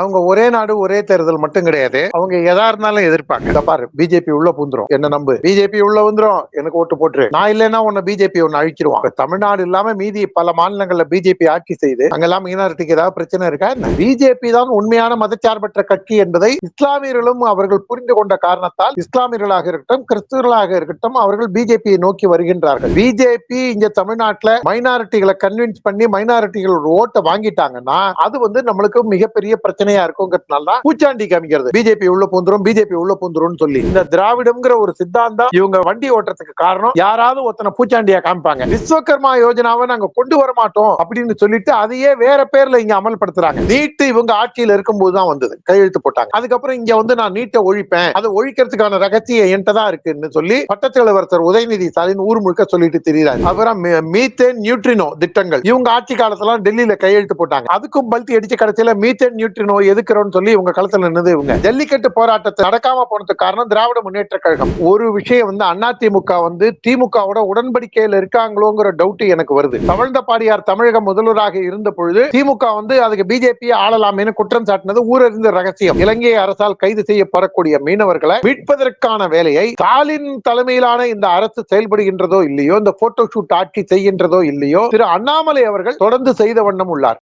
அவங்க ஒரே நாடு ஒரே தேர்தல் மட்டும் கிடையாது. அவங்க எதா இருந்தாலும் எதிர்ப்பாங்க. இத பாரு பிஜேபி உள்ள புந்துரும். என்ன நம்பு? பிஜேபி உள்ள வந்துரும். எனக்கு ஓட்டு போட்டுரு. நான் இல்லைன்னா உன்ன பிஜேபி ஒன்னு அழிச்சிருவான். தமிழ்நாடு இல்லாம மீதி பல மாநிலங்கள்ல பிஜேபி ஆட்சி செய்து அங்கெல்லாம் மீனாரிட்டிக்கு ஏதாவது பிரச்சனை இருக்கா பிஜேபி தான் உண்மையான மதச்சார்பற்ற கட்சி என்பதை இஸ்லாமியர்களும் அவர்கள் புரிந்து கொண்ட காரணத்தால் இஸ்லாமியர்களாக இருக்கட்டும் கிறிஸ்துவர்களாக இருக்கட்டும் அவர்கள் பிஜேபியை நோக்கி வருகின்றார்கள். பிஜேபி இங்க தமிழ்நாட்டுல மைனாரிட்டிகளை கன்வின்ஸ் பண்ணி மைனாரிட்டிகள் ஒரு ஓட்டை வாங்கிட்டாங்கன்னா அது வந்து நம்மளுக்கு மிகப்பெரிய பிரச்சனை பிரச்சனையா இருக்குங்கிறதுனால தான் பூச்சாண்டி காமிக்கிறது. பிஜேபி உள்ள பூந்துரும் பிஜேபி உள்ள பூந்துரும் சொல்லி. இந்த திராவிடம்ங்கிற ஒரு சித்தாந்தம் இவங்க வண்டி ஓட்டுறதுக்கு காரணம் யாராவது ஒருத்தனை பூச்சாண்டியா காமிப்பாங்க. விஸ்வகர்மா யோஜனாவை நாங்க கொண்டு வர மாட்டோம் அப்படின்னு சொல்லிட்டு அதையே வேற பேர்ல இங்க அமல்படுத்துறாங்க. நீட்டு இவங்க ஆட்சியில் இருக்கும்போது தான் வந்தது. கையெழுத்து போட்டாங்க. அதுக்கப்புறம் இங்க வந்து நான் நீட்டை ஒழிப்பேன். அதை ஒழிக்கிறதுக்கான ரகசியம் என்கிட்ட தான் இருக்குன்னு சொல்லி பட்டத்தலைவர் உதயநிதி ஸ்டாலின் ஊர் முழுக்க சொல்லிட்டு தெரியுறாரு. அப்புறம் மீத்தேன் நியூட்ரினோ திட்டங்கள். இவங்க ஆட்சி காலத்துல டெல்லியில கையெழுத்து போட்டாங்க. அதுக்கும் பல்தி அடிச்ச கடைசியில மீத்தேன் நியூட்ரினோ எதுக்குறோம்னு சொல்லி இவங்க களத்துல நின்னது இவங்க. ஜல்லிக்கட்டு போராட்டத்தை நடக்காம போனதுக்கு காரணம் திராவிட முன்னேற்ற கழகம். ஒரு விஷயம் வந்து அண்ணா திமுக வந்து திமுகவோட உடன்படிக்கையில இருக்காங்களோங்கிற டவுட் எனக்கு வருது. தவழ்ந்த பாடியார் தமிழக முதல்வராக இருந்த பொழுது திமுக வந்து அதுக்கு பிஜேபி ஆளலாமேன்னு குற்றம் சாட்டினது ஊரறிந்த ரகசியம். இலங்கை அரசால் கைது செய்யப்படக்கூடிய மீனவர்களை மீட்பதற்கான வேலையை ஸ்டாலின் தலைமையிலான இந்த அரசு செயல்படுகின்றதோ இல்லையோ இந்த போட்டோ ஷூட் ஆட்சி செய்கின்றதோ இல்லையோ திரு அண்ணாமலை அவர்கள் தொடர்ந்து செய்த வண்ணம் உள்ளார்.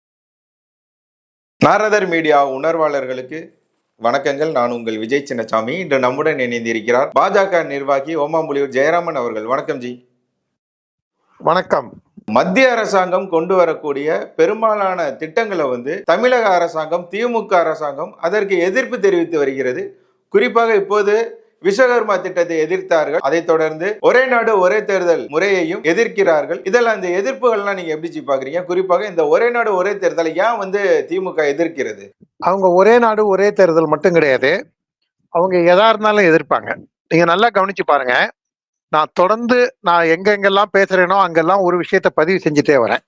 நாரதர் மீடியா உணர்வாளர்களுக்கு வணக்கங்கள். நான் உங்கள் விஜய் சின்னசாமி. இன்று நம்முடன் இணைந்திருக்கிறார் பாஜக நிர்வாகி ஓமாம்புலியூர் ஜெயராமன் அவர்கள். வணக்கம் ஜி. வணக்கம். மத்திய அரசாங்கம் கொண்டு வரக்கூடிய பெரும்பாலான திட்டங்களை வந்து தமிழக அரசாங்கம் திமுக அரசாங்கம் அதற்கு எதிர்ப்பு தெரிவித்து வருகிறது. குறிப்பாக இப்போது விஸ்வகர்மா திட்டத்தை எதிர்த்தார்கள். அதைத் தொடர்ந்து ஒரே நாடு ஒரே தேர்தல் முறையையும் எதிர்க்கிறார்கள். இதெல்லாம் இந்த எதிர்ப்புகள்லாம் நீங்க எப்படி பாக்குறீங்க குறிப்பாக இந்த ஒரே நாடு ஒரே தேர்தலை ஏன் வந்து திமுக எதிர்க்கிறது? அவங்க ஒரே நாடு ஒரே தேர்தல் மட்டும் கிடையாது. அவங்க எதா இருந்தாலும் எதிர்ப்பாங்க. நீங்க நல்லா கவனிச்சு பாருங்க. நான் தொடர்ந்து நான் எங்கெங்கெல்லாம் பேசுறேனோ அங்கெல்லாம் ஒரு விஷயத்தை பதிவு செஞ்சுட்டே வரேன்.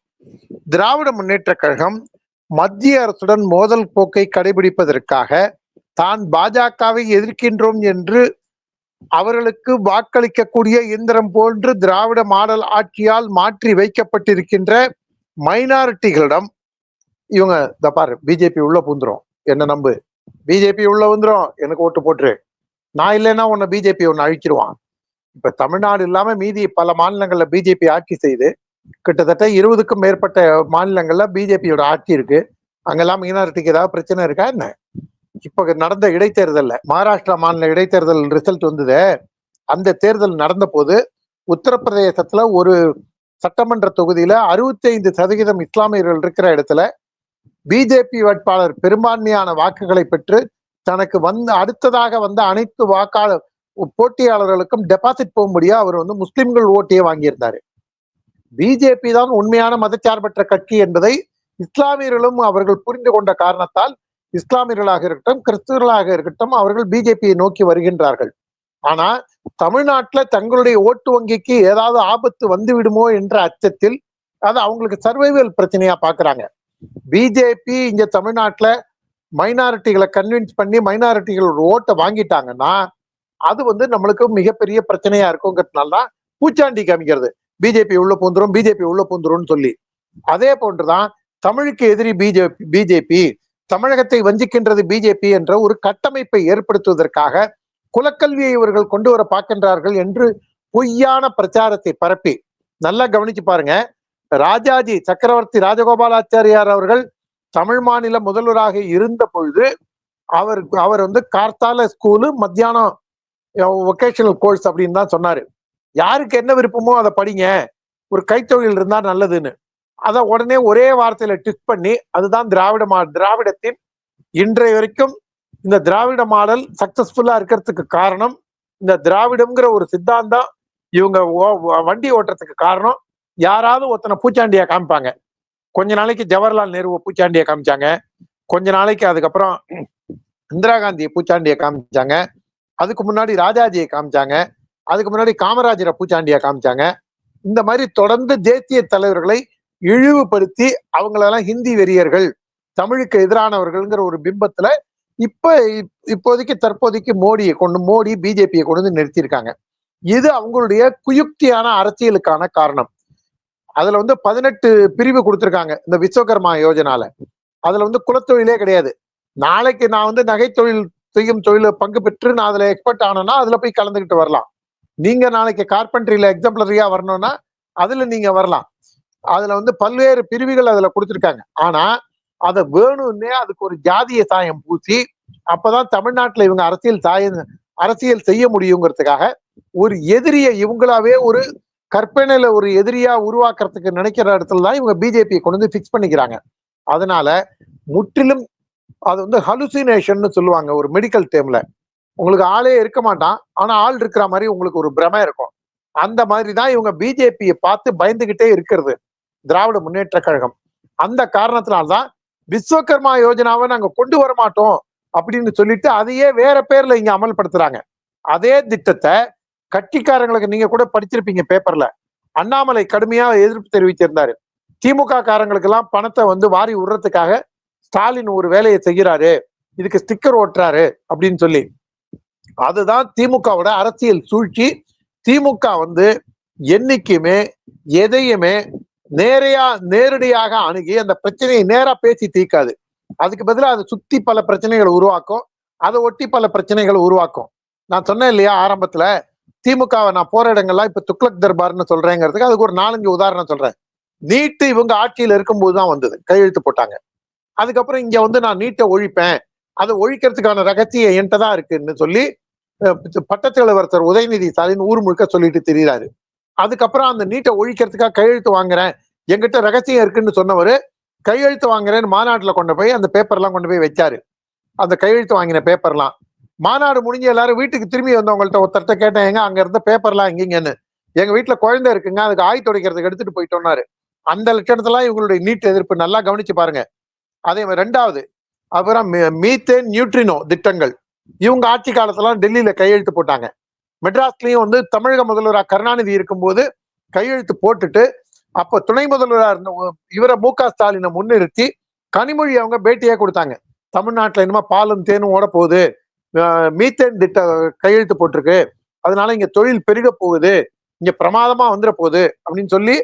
திராவிட முன்னேற்ற கழகம் மத்திய அரசுடன் மோதல் போக்கை கடைபிடிப்பதற்காக தான் பாஜகவை எதிர்க்கின்றோம் என்று அவர்களுக்கு வாக்களிக்கக்கூடிய இயந்திரம் போன்று திராவிட மாடல் ஆட்சியால் மாற்றி வைக்கப்பட்டிருக்கின்ற மைனாரிட்டிகளிடம் இவங்க இந்த பாரு பிஜேபி உள்ள பூந்துரும் என்ன நம்பு? பிஜேபி உள்ள வந்துரும். எனக்கு ஓட்டு போட்டுரு. நான் இல்லைன்னா உன்னை பிஜேபி ஒன்று அழிச்சிருவான். இப்ப தமிழ்நாடு இல்லாம மீதி பல மாநிலங்கள்ல பிஜேபி ஆட்சி செய்து கிட்டத்தட்ட இருபதுக்கும் மேற்பட்ட மாநிலங்கள்ல பிஜேபியோட ஆட்சி இருக்கு. அங்கெல்லாம் மீனாரிட்டிக்கு ஏதாவது பிரச்சனை இருக்கா? என்ன? இப்ப நடந்த இடைத்தேர்தல்ல மகாராஷ்டிரா மாநில இடைத்தேர்தல் ரிசல்ட் வந்தது. அந்த தேர்தல் நடந்த போது உத்தரப்பிரதேசத்துல ஒரு சட்டமன்ற தொகுதியில 65% சதவீதம் இஸ்லாமியர்கள் இருக்கிற இடத்துல பிஜேபி வேட்பாளர் பெரும்பான்மையான வாக்குகளை பெற்று தனக்கு வந்து அடுத்ததாக வந்த அனைத்து வாக்காளர் போட்டியாளர்களுக்கும் டெபாசிட் போகும்படியா அவர் வந்து முஸ்லிம்கள் ஓட்டியே வாங்கியிருந்தாரு. பிஜேபி தான் உண்மையான மதச்சார்பற்ற கட்சி என்பதை இஸ்லாமியர்களும் அவர்கள் புரிந்து கொண்ட காரணத்தால் இஸ்லாமியர்களாக இருக்கட்டும் கிறிஸ்துவர்களாக இருக்கட்டும் அவர்கள் பிஜேபியை நோக்கி வருகின்றார்கள். ஆனா தமிழ்நாட்டுல தங்களுடைய ஓட்டு வங்கிக்கு ஏதாவது ஆபத்து வந்து விடுமோ என்ற அச்சத்தில் அது அவங்களுக்கு சர்வைவல் பிரச்சனையா பாக்குறாங்க பிஜேபி இங்க தமிழ்நாட்டுல மைனாரிட்டிகளை கன்வின்ஸ் பண்ணி மைனாரிட்டிகள் ஒரு ஓட்டை வாங்கிட்டாங்கன்னா அது வந்து நம்மளுக்கு மிகப்பெரிய பிரச்சனையா இருக்குங்கிறதுனால தான் பூச்சாண்டி காமிக்கிறது. பிஜேபி உள்ள பூந்துரும் பிஜேபி உள்ள பூந்துரும்னு சொல்லி. அதே போன்றுதான் தமிழுக்கு எதிரி பிஜேபி பிஜேபி தமிழகத்தை வஞ்சிக்கின்றது பிஜேபி என்ற ஒரு கட்டமைப்பை ஏற்படுத்துவதற்காக குலக்கல்வியை இவர்கள் கொண்டு வர பார்க்கின்றார்கள் என்று பொய்யான பிரச்சாரத்தை பரப்பி. நல்லா கவனிச்சு பாருங்க. ராஜாஜி சக்கரவர்த்தி ராஜகோபாலாச்சாரியார் அவர்கள் தமிழ் மாநில முதல்வராக இருந்த பொழுது அவர் அவர் வந்து கார்த்தால ஸ்கூலு மத்தியானம் ஒகேஷனல் கோர்ஸ் அப்படின்னு தான் சொன்னாரு. யாருக்கு என்ன விருப்பமோ அதை படிங்க. ஒரு கைத்தொழில் இருந்தா நல்லதுன்னு. அதை உடனே ஒரே வார்த்தையில டிக் பண்ணி அதுதான் திராவிட மா திராவிடத்தின் இன்றைய வரைக்கும் இந்த திராவிட மாடல் சக்சஸ்ஃபுல்லா இருக்கிறதுக்கு காரணம் இந்த திராவிடம்ங்கிற ஒரு சித்தாந்தம் இவங்க ஓ- வண்டி ஓட்டுறதுக்கு காரணம் யாராவது ஒருத்தனை பூச்சாண்டியா காமிப்பாங்க. கொஞ்ச நாளைக்கு ஜவஹர்லால் நேருவை பூச்சாண்டியை காமிச்சாங்க. கொஞ்ச நாளைக்கு அதுக்கப்புறம் இந்திரா காந்தியை பூச்சாண்டியை காமிச்சாங்க. அதுக்கு முன்னாடி ராஜாஜியை காமிச்சாங்க. அதுக்கு முன்னாடி காமராஜரை பூச்சாண்டியை காமிச்சாங்க. இந்த மாதிரி தொடர்ந்து தேசிய தலைவர்களை இழிவுபடுத்தி அவங்களெல்லாம் ஹிந்தி வெறியர்கள் தமிழுக்கு எதிரானவர்கள்ங்கிற ஒரு பிம்பத்துல இப்ப இப்- இப்போதைக்கு தற்போதைக்கு மோடியை கொண்டு மோடி பிஜேபியை கொண்டு வந்து நிறுத்தியிருக்காங்க. இது அவங்களுடைய குயுக்தியான அரசியலுக்கான காரணம். அதுல வந்து பதினெட்டு பிரிவு கொடுத்துருக்காங்க இந்த விஸ்வகர்மா யோஜனால. அதுல வந்து குலத்தொழிலே கிடையாது. நாளைக்கு நான் வந்து நகை தொழில் செய்யும் தொழில பங்கு பெற்று நான் அதுல எக்ஸ்பர்ட் ஆனேன்னா அதுல போய் கலந்துக்கிட்டு வரலாம். நீங்க நாளைக்கு கார்பென்ட்ரியில எக்ஸாம்பிளரியா வரணும்னா அதுல நீங்க வரலாம். அதுல வந்து பல்வேறு பிரிவுகள் அதுல கொடுத்துருக்காங்க. ஆனா அதை வேணும்னே அதுக்கு ஒரு ஜாதிய சாயம் பூசி அப்பதான் தமிழ்நாட்டுல இவங்க அரசியல் சாயம் அரசியல் செய்ய முடியுங்கிறதுக்காக ஒரு எதிரியை இவங்களாவே ஒரு கற்பனையில ஒரு எதிரியா உருவாக்குறதுக்கு நினைக்கிற இடத்துல தான் இவங்க பிஜேபியை கொண்டு வந்து ஃபிக்ஸ் பண்ணிக்கிறாங்க. அதனால முற்றிலும் அது வந்து ஹலுசினேஷன் சொல்லுவாங்க ஒரு மெடிக்கல் டேம்ல உங்களுக்கு ஆளே இருக்க மாட்டான் ஆனா ஆள் இருக்கிற மாதிரி உங்களுக்கு ஒரு பிரம இருக்கும். அந்த மாதிரி தான் இவங்க பிஜேபியை பார்த்து பயந்துகிட்டே இருக்கிறது. திராவிட முன்னேற்ற கழகம். அந்த காரணத்தினால்தான் விஸ்வகர்மா யோஜனாவை நாங்க கொண்டு வர மாட்டோம் அப்படின்னு சொல்லிட்டு அதையே வேற பேர்ல இங்க அமல்படுத்துறாங்க. அதே திட்டத்தை கட்சிக்காரங்களுக்கு நீங்க கூட படிச்சிருப்பீங்க பேப்பர்ல. அண்ணாமலை கடுமையா எதிர்ப்பு தெரிவித்திருந்தாரு. திமுக காரங்களுக்கு எல்லாம் பணத்தை வந்து வாரி விடுறதுக்காக ஸ்டாலின் ஒரு வேலையை செய்கிறாரு. இதுக்கு ஸ்டிக்கர் ஓட்டுறாரு அப்படின்னு சொல்லி. அதுதான் திமுகவோட அரசியல் சூழ்ச்சி. திமுக வந்து என்னைக்குமே எதையுமே நேரையா நேரடியாக அணுகி அந்த பிரச்சனையை நேரா பேசி தீர்க்காது. அதுக்கு பதிலாக அதை சுத்தி பல பிரச்சனைகளை உருவாக்கும். அதை ஒட்டி பல பிரச்சனைகளை உருவாக்கும். நான் சொன்னேன் இல்லையா ஆரம்பத்துல திமுகவை நான் போற இடங்கள்லாம் இப்ப துக்ளக் தர்பார்னு சொல்றேங்கிறதுக்கு அதுக்கு ஒரு நாலஞ்சு உதாரணம் சொல்றேன். நீட்டு இவங்க ஆட்சியில் இருக்கும்போது தான் வந்தது கையெழுத்து போட்டாங்க. அதுக்கப்புறம் இங்க வந்து நான் நீட்டை ஒழிப்பேன். அதை ஒழிக்கிறதுக்கான ரகசியம் என்கிட்ட தான் இருக்குன்னு சொல்லி பட்டத்தலைவர் பட்டத்தலைவர்த்தர் உதயநிதி ஸ்டாலின் ஊர் முழுக்க சொல்லிட்டு திரியிறாரு. அதுக்கப்புறம் அந்த நீட்டை ஒழிக்கிறதுக்காக கையெழுத்து வாங்குறேன். எங்கிட்ட ரகசியம் இருக்குன்னு சொன்னவர் கையெழுத்து வாங்குறேன்னு மாநாட்டில் கொண்டு போய் அந்த பேப்பர்லாம் கொண்டு போய் வச்சாரு. அந்த கையெழுத்து வாங்கின பேப்பர்லாம். மாநாடு முடிஞ்சு எல்லாரும் வீட்டுக்கு திரும்பி வந்தவங்கள்ட்ட ஒருத்தர்ட்ட கேட்டேன் எங்க அங்க இருந்த பேப்பர்லாம் எங்கீங்கன்னு? எங்க வீட்டுல குழந்தை இருக்குங்க அதுக்கு ஆய் துடைக்கிறதுக்கு எடுத்துட்டு போயிட்டோம்னாரு அந்த லட்சணத்தெல்லாம் இவங்களுடைய நீட் எதிர்ப்பு நல்லா கவனிச்சு பாருங்க. அதே மாதிரி ரெண்டாவது அப்புறம் மீத்தேன் நியூட்ரினோ திட்டங்கள். இவங்க ஆட்சி காலத்துல டெல்லியில கையெழுத்து போட்டாங்க. மெட்ராஸ்லயும் வந்து தமிழக முதல்வரா கருணாநிதி இருக்கும்போது கையெழுத்து போட்டுட்டு அப்ப துணை முதல்வரா இருந்த இவரை மு க ஸ்டாலினை முன்னிறுத்தி கனிமொழி அவங்க பேட்டியே கொடுத்தாங்க. தமிழ்நாட்டுல என்னமோ பாலும் தேனும் ஓட போகுது. மீத்தேன் திட்ட கையெழுத்து போட்டிருக்கு. அதனால இங்க தொழில் பெருக போகுது. இங்க பிரமாதமா வந்துட போகுது அப்படின்னு சொல்லி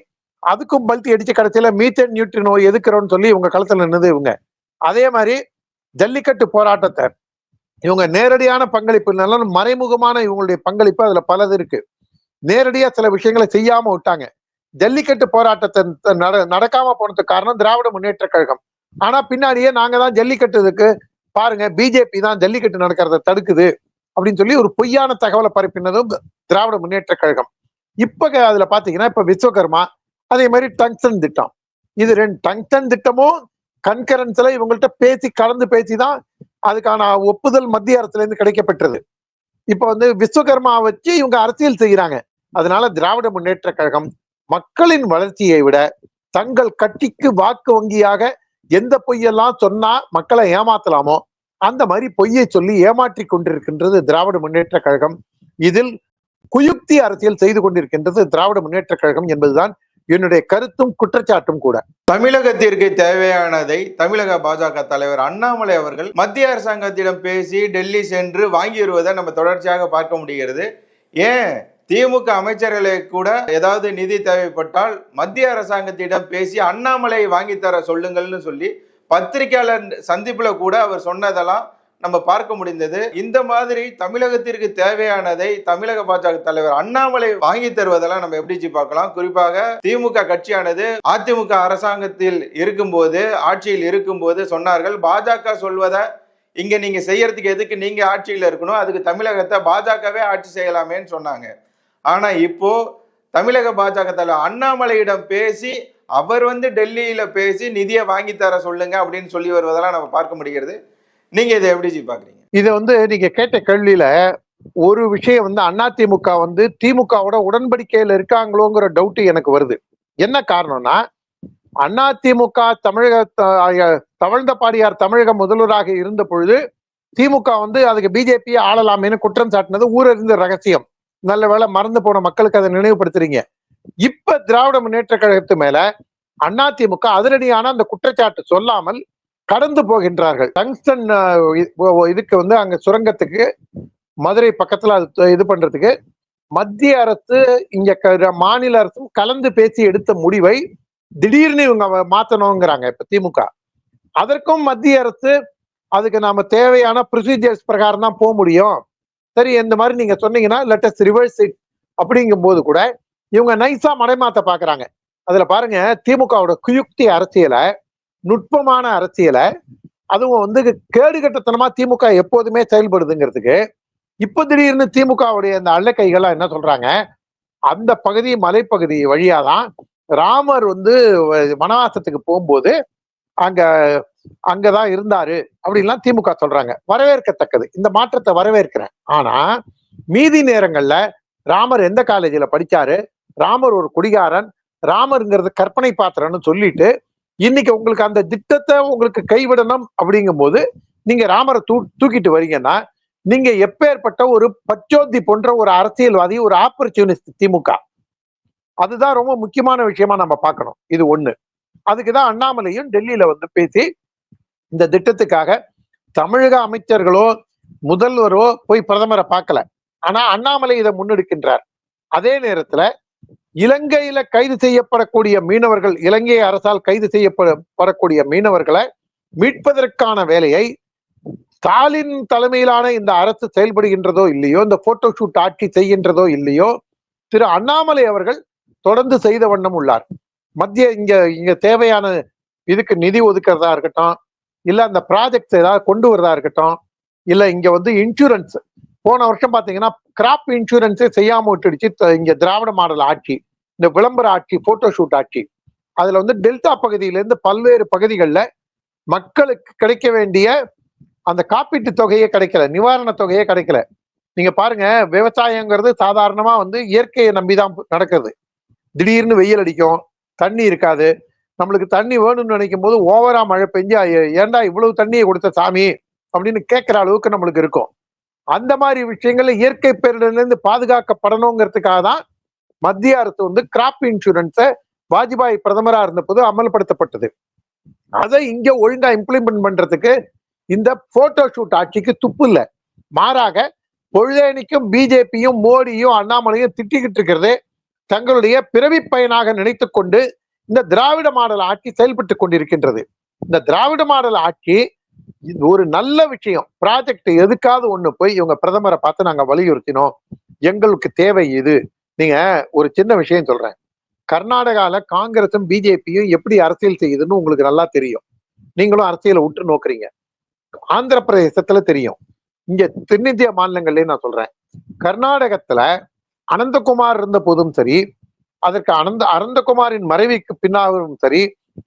அதுக்கும் பல்த்தி அடிச்ச கடைசியில மீத்தேன் நியூட்ரி நோய் எதுக்குறோம்னு சொல்லி இவங்க களத்துல நின்னது இவங்க. அதே மாதிரி ஜல்லிக்கட்டு போராட்டத்தை இவங்க நேரடியான பங்களிப்பு இல்லைனாலும் மறைமுகமான இவங்களுடைய பங்களிப்பு அதுல பலது இருக்கு. நேரடியா சில விஷயங்களை செய்யாம விட்டாங்க. ஜல்லிக்கட்டு போராட்டத்தை நட நடக்காம போனதுக்கு காரணம் திராவிட முன்னேற்ற கழகம். ஆனா பின்னாடியே நாங்க தான் ஜல்லிக்கட்டுக்கு பாருங்க பிஜேபி தான் ஜல்லிக்கட்டு நடக்கிறத தடுக்குது அப்படின்னு சொல்லி ஒரு பொய்யான தகவலை பரப்பினதும் திராவிட முன்னேற்ற கழகம். இப்ப அதுல பாத்தீங்கன்னா இப்ப விஸ்வகர்மா அதே மாதிரி டங்ஸ்டன் திட்டம். இது ரெண்டு டங்ஸ்டன் திட்டமும் கன்கரன்ஸ்ல இவங்கள்ட்ட பேசி கலந்து பேசி தான் அதுக்கான ஒப்புதல் மத்திய அரசுல இருந்து கிடைக்கப்பெற்றது. இப்ப வந்து விஸ்வகர்மா வச்சு இவங்க அரசியல் செய்யறாங்க அதனால திராவிட முன்னேற்ற கழகம் மக்களின் வளர்ச்சியை விட தங்கள் கட்சிக்கு வாக்கு வங்கியாக எந்த பொய்யெல்லாம் சொன்னா மக்களை ஏமாத்தலாமோ அந்த மாதிரி பொய்யை சொல்லி ஏமாற்றி கொண்டிருக்கின்றது திராவிட முன்னேற்ற கழகம். இதில் குயுக்தி அரசியல் செய்து கொண்டிருக்கின்றது திராவிட முன்னேற்ற கழகம் என்பதுதான் என்னுடைய கருத்தும் குற்றச்சாட்டும் கூட. தமிழகத்திற்கு தேவையானதை தமிழக பாஜக தலைவர் அண்ணாமலை அவர்கள் மத்திய அரசாங்கத்திடம் பேசி டெல்லி சென்று வாங்கி வருவதை நம்ம தொடர்ச்சியாக பார்க்க முடிகிறது. ஏன்? திமுக அமைச்சர்களை கூட ஏதாவது நிதி தேவைப்பட்டால் மத்திய அரசாங்கத்திடம் பேசி அண்ணாமலை வாங்கி தர சொல்லுங்கள்னு சொல்லி பத்திரிகையாளர் சந்திப்புல கூட அவர் சொன்னதெல்லாம் நம்ம பார்க்க முடிந்தது இந்த மாதிரி தமிழகத்திற்கு தேவையானதை தமிழக பாஜக தலைவர் அண்ணாமலை வாங்கி தருவதெல்லாம் நம்ம எப்படி பார்க்கலாம்? குறிப்பாக திமுக கட்சியானது அதிமுக அரசாங்கத்தில் இருக்கும்போது ஆட்சியில் இருக்கும்போது சொன்னார்கள் பாஜக சொல்வதை இங்க நீங்க செய்யறதுக்கு எதுக்கு நீங்க ஆட்சியில் இருக்கணும்? அதுக்கு தமிழகத்தை பாஜகவே ஆட்சி செய்யலாமேன்னு சொன்னாங்க. ஆனா இப்போ தமிழக பாஜக தலைவர் அண்ணாமலையிடம் பேசி அவர் வந்து டெல்லியில பேசி நிதியை வாங்கி தர சொல்லுங்க அப்படின்னு சொல்லி வருவதெல்லாம் நம்ம பார்க்க முடிகிறது. நீங்க இதை எப்படி ஜி பாக்குறீங்க? இதை வந்து நீங்க கேட்ட கேள்வியில ஒரு விஷயம் வந்து அதிமுக வந்து திமுகவோட உடன்படிக்கையில இருக்காங்களோங்கிற டவுட் எனக்கு வருது. என்ன காரணம்னா அதிமுக தமிழக தவழ்ந்த பாடியார் தமிழக முதல்வராக இருந்த பொழுது திமுக வந்து அதுக்கு பிஜேபியை ஆளலாமேன்னு குற்றம் சாட்டினது ஊரறிந்த ரகசியம். நல்ல வேளை மறந்து போன மக்களுக்கு அதை நினைவுபடுத்துறீங்க. இப்ப திராவிட முன்னேற்ற கழகத்து மேல அதிமுக அதிரடியான அந்த குற்றச்சாட்டு சொல்லாமல் கடந்து போகின்றார்கள். டங்ஸ்டன் இதுக்கு வந்து அங்க சுரங்கத்துக்கு மதுரை பக்கத்துல அது இது பண்றதுக்கு மத்திய அரசு இங்க க- மாநில அரசும் கலந்து பேசி எடுத்த முடிவை திடீர்னு இவங்க மாத்தணுங்கிறாங்க இப்ப திமுக. அதற்கும் மத்திய அரசு அதுக்கு நாம தேவையான ப்ரொசீஜர்ஸ் பிரகாரம் தான் போக முடியும். சரி இந்த மாதிரி நீங்க சொன்னீங்கன்னா லெட்டஸ்ட் ரிவர்ஸ் இட் அப்படிங்கும் போது கூட இவங்க நைஸா மடைமாத்த பாக்குறாங்க. அதுல பாருங்க திமுகவோட குயுக்தி அரசியலை நுட்பமான அரசியலை அதுவும் வந்து கேடுகட்டத்தனமா திமுக எப்போதுமே செயல்படுதுங்கிறதுக்கு இப்ப திடீர்னு திமுகவுடைய அந்த அள்ளக்கைகள்லாம் என்ன சொல்றாங்க? அந்த பகுதி மலைப்பகுதி வழியாதான் ராமர் வந்து வனவாசத்துக்கு போகும்போது அங்க அங்கதான் இருந்தாரு அப்படின்லாம் திமுக சொல்றாங்க. வரவேற்கத்தக்கது. இந்த மாற்றத்தை வரவேற்கிறேன். ஆனா மீதி நேரங்கள்ல ராமர் எந்த காலேஜில் படிச்சாரு? ராமர் ஒரு குடிகாரன். ராமருங்கிறது கற்பனை பாத்திரம்னு சொல்லிட்டு இன்னைக்கு உங்களுக்கு அந்த திட்டத்தை உங்களுக்கு கைவிடணும் அப்படிங்கும் போது நீங்க ராமரை தூ தூக்கிட்டு வரீங்கன்னா நீங்க எப்பேற்பட்ட ஒரு பச்சோந்தி போன்ற ஒரு அரசியல்வாதி ஒரு ஆப்பர்ச்சுனிஸ்ட் திமுக. அதுதான் ரொம்ப முக்கியமான விஷயமா நம்ம பார்க்கணும். இது ஒண்ணு. அதுக்குதான் அண்ணாமலையும் டெல்லியில வந்து பேசி இந்த திட்டத்துக்காக தமிழக அமைச்சர்களோ முதல்வரோ போய் பிரதமரை பார்க்கல. ஆனா அண்ணாமலை இதை முன்னெடுக்கின்றார். அதே நேரத்துல இலங்கையில கைது செய்யப்படக்கூடிய மீனவர்கள் இலங்கை அரசால் கைது செய்யப்படக்கூடிய மீனவர்களை மீட்பதற்கான வேலையை ஸ்டாலின் தலைமையிலான இந்த அரசு செயல்படுகின்றதோ இல்லையோ இந்த போட்டோ ஷூட் ஆட்சி செய்கின்றதோ இல்லையோ திரு அண்ணாமலை அவர்கள் தொடர்ந்து செய்த வண்ணம் உள்ளார். மத்திய இங்க இங்க தேவையான இதுக்கு நிதி ஒதுக்குறதா இருக்கட்டும் இல்ல அந்த ப்ராஜெக்ட்ஸ் ஏதாவது கொண்டு வரதா இருக்கட்டும் இல்ல இங்க வந்து இன்சூரன்ஸ் போன வருஷம் பாத்தீங்கன்னா கிராப் இன்சூரன்ஸே செய்யாம விட்டுடுச்சு. இங்க திராவிட மாடல் ஆட்சி இந்த விளம்பர ஆட்சி போட்டோஷூட் ஆட்சி. அதுல வந்து டெல்டா பகுதியிலேருந்து பல்வேறு பகுதிகளில் மக்களுக்கு கிடைக்க வேண்டிய அந்த காப்பீட்டு தொகையே கிடைக்கல நிவாரண தொகையே கிடைக்கல. நீங்க பாருங்க விவசாயங்கிறது சாதாரணமா வந்து இயற்கையை நம்பிதான் நடக்குது. திடீர்னு வெயில் அடிக்கும் தண்ணி இருக்காது. நம்மளுக்கு தண்ணி வேணும்னு நினைக்கும் போது ஓவரா மழை பெஞ்சு ஏண்டா இவ்வளவு தண்ணியை கொடுத்த சாமி? அப்படின்னு கேட்கிற அளவுக்கு நம்மளுக்கு இருக்கும். அந்த மாதிரி விஷயங்கள்ல இயற்கை பேரிடர்ல இருந்து பாதுகாக்கப்படணுங்கிறதுக்காக தான் மத்திய அரசு வந்து கிராப் இன்சூரன்ஸை வாஜ்பாய் பிரதமரா இருந்தபோது அமல்படுத்தப்பட்டது. அதை இங்க ஒழுங்கா இம்ப்ளிமெண்ட் பண்றதுக்கு இந்த போட்டோ ஷூட் ஆட்சிக்கு துப்பு இல்லை. மாறாக பொழுதேனிக்கும் பிஜேபியும் மோடியும் அண்ணாமலையும் திட்டிக்கிட்டு இருக்கிறது தங்களுடைய பிறவி பயனாக நினைத்து கொண்டு இந்த திராவிட மாடல் ஆட்சி செயல்பட்டு கொண்டிருக்கின்றது. இந்த திராவிட மாடல் ஆட்சி ஒரு நல்ல விஷயம். ப்ராஜெக்ட் எதுக்காவது ஒண்ணு போய் இவங்க பிரதமரை பார்த்து நாங்க வலியுறுத்தினோம். எங்களுக்கு தேவை இது. நீங்க ஒரு சின்ன விஷயம் சொல்றேன். கர்நாடகால காங்கிரஸும் பிஜேபியும் எப்படி அரசியல் செய்யுதுன்னு உங்களுக்கு நல்லா தெரியும். நீங்களும் அரசியலை விட்டு நோக்குறீங்க. ஆந்திர பிரதேசத்துல தெரியும். இங்க தென்னிந்திய மாநிலங்கள்லயே நான் சொல்றேன். கர்நாடகத்துல அனந்தகுமார் இருந்த போதும் சரி அதற்கு அனந்த அனந்தகுமாரின் மறைவிக்கு பின்னாகவும் சரி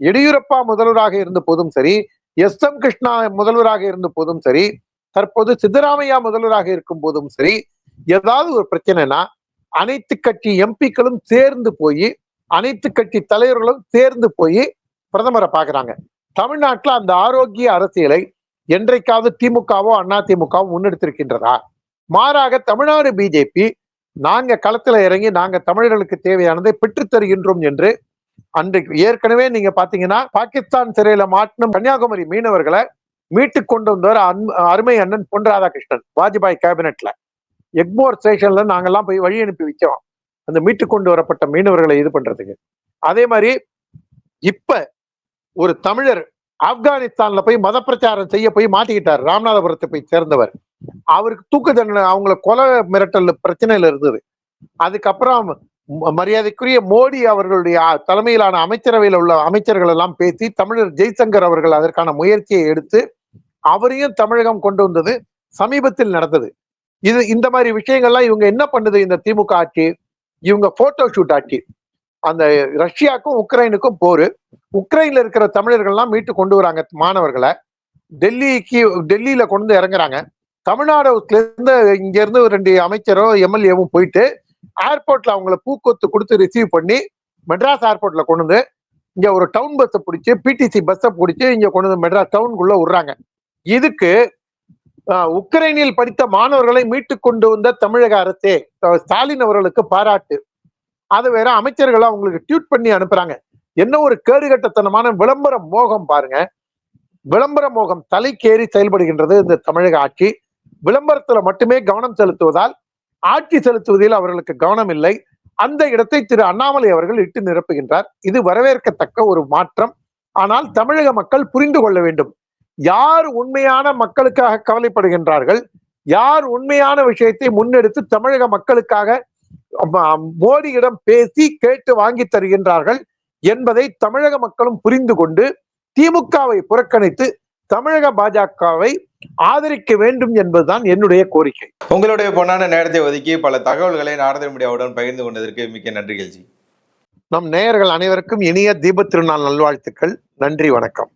எடியூரப்பா முதல்வராக இருந்த போதும் சரி எஸ் எம் கிருஷ்ணா முதல்வராக இருந்த போதும் சரி தற்போது சித்தராமையா முதல்வராக இருக்கும் போதும் சரி ஏதாவது ஒரு பிரச்சனைனா அனைத்து கட்சி எம்பிக்களும் சேர்ந்து போய் அனைத்து கட்சி தலைவர்களும் சேர்ந்து போய் பிரதமரை பாக்குறாங்க தமிழ்நாட்டுல அந்த ஆரோக்கிய அரசியலை என்றைக்காவது திமுகவோ அண்ணா திமுகவோ முன்னெடுத்திருக்கின்றதா? மாறாக தமிழ்நாடு பிஜேபி நாங்க களத்துல இறங்கி நாங்க தமிழர்களுக்கு தேவையானதை பெற்றுத் தருகின்றோம் என்று அன்றைக்கு ஏற்கனவே நீங்க பாத்தீங்கன்னா பாகிஸ்தான் சிறையில மாட்டின கன்னியாகுமரி மீனவர்களை மீட்டு கொண்டு வந்தவர் அருமை அண்ணன் பொன் ராதாகிருஷ்ணன் வாஜ்பாய் கேபினெட்ல எக்மோர் ஸ்டேஷன்ல நாங்கெல்லாம் போய் வழி அனுப்பி வச்சோம் அந்த மீட்டு கொண்டு வரப்பட்ட மீனவர்களை இது பண்றதுக்கு. அதே மாதிரி இப்ப ஒரு தமிழர் ஆப்கானிஸ்தான்ல போய் மத பிரச்சாரம் செய்ய போய் மாட்டிக்கிட்டார். ராமநாதபுரத்தை போய் சேர்ந்தவர். அவருக்கு தூக்கு தண்டனை அவங்கள கொலை மிரட்டல் பிரச்சனையில இருந்தது. அதுக்கப்புறம் மரியாதைக்குரிய மோடி அவர்களுடைய தலைமையிலான அமைச்சரவையில் உள்ள அமைச்சர்கள் எல்லாம் பேசி தமிழர் ஜெய்சங்கர் அவர்கள் அதற்கான முயற்சியை எடுத்து அவரையும் தமிழகம் கொண்டு வந்தது சமீபத்தில் நடந்தது. இது இந்த மாதிரி விஷயங்கள்லாம் இவங்க என்ன பண்ணுது? இந்த திமுக ஆட்சி இவங்க போட்டோ ஷூட் ஆட்சி அந்த ரஷ்யாக்கும் உக்ரைனுக்கும் போரு. உக்ரைன்ல இருக்கிற தமிழர்கள்லாம் மீட்டு கொண்டு வராங்க மாணவர்களை. டெல்லிக்கு டெல்லியில கொண்டு வந்து இறங்குறாங்க. தமிழ்நாடுல இருந்து இங்க இருந்து ரெண்டு அமைச்சரோ எம்எல்ஏவும் போயிட்டு ஏர்போர்ட்ல அவங்கள பூக்கொத்து கொடுத்து ரிசீவ் பண்ணி மெட்ராஸ் ஏர்போர்ட்ல கொண்டு வந்து இங்க ஒரு டவுன் பஸ்ஸை பிடிச்சி பிடிசி பஸ்ஸை பிடிச்சி இங்க கொண்டு வந்து மெட்ராஸ் டவுனுக்குள்ள விடுறாங்க. இதுக்கு உக்ரைனில் படித்த மாணவர்களை மீட்டு கொண்டு வந்த தமிழக அரசே ஸ்டாலின் அவர்களுக்கு பாராட்டு. அது வேற அமைச்சர்கள் அவங்களுக்கு ட்வீட் பண்ணி அனுப்புறாங்க. என்ன ஒரு கேடுகட்டத்தனமான விளம்பர மோகம் பாருங்க. விளம்பர மோகம் தலைக்கேறி செயல்படுகின்றது இந்த தமிழக ஆட்சி. விளம்பரத்துல மட்டுமே கவனம் செலுத்துவதால் ஆட்சி செலுத்துவதில் அவர்களுக்கு கவனம் இல்லை அந்த இடத்தை திரு அண்ணாமலை அவர்கள் இட்டு நிரப்புகின்றார். இது வரவேற்கத்தக்க ஒரு மாற்றம். ஆனால் தமிழக மக்கள் புரிந்து கொள்ள வேண்டும். யார் உண்மையான மக்களுக்காக கவலைப்படுகின்றார்கள்? யார் உண்மையான விஷயத்தை முன்னெடுத்து தமிழக மக்களுக்காக மோடியிடம் பேசி கேட்டு வாங்கி தருகின்றார்கள் என்பதை தமிழக மக்களும் புரிந்து கொண்டு திமுகவை புறக்கணித்து தமிழக பாஜகவை ஆதரிக்க வேண்டும் என்பதுதான் என்னுடைய கோரிக்கை. உங்களுடைய பொன்னான நேரத்தை ஒதுக்கி பல தகவல்களை நாரதர் மீடியாவுடன் பகிர்ந்து கொண்டதற்கு மிக்க நன்றிகள் ஜி நம் நேயர்கள் அனைவருக்கும் இனிய தீபத் திருநாள் நல்வாழ்த்துக்கள். நன்றி வணக்கம்.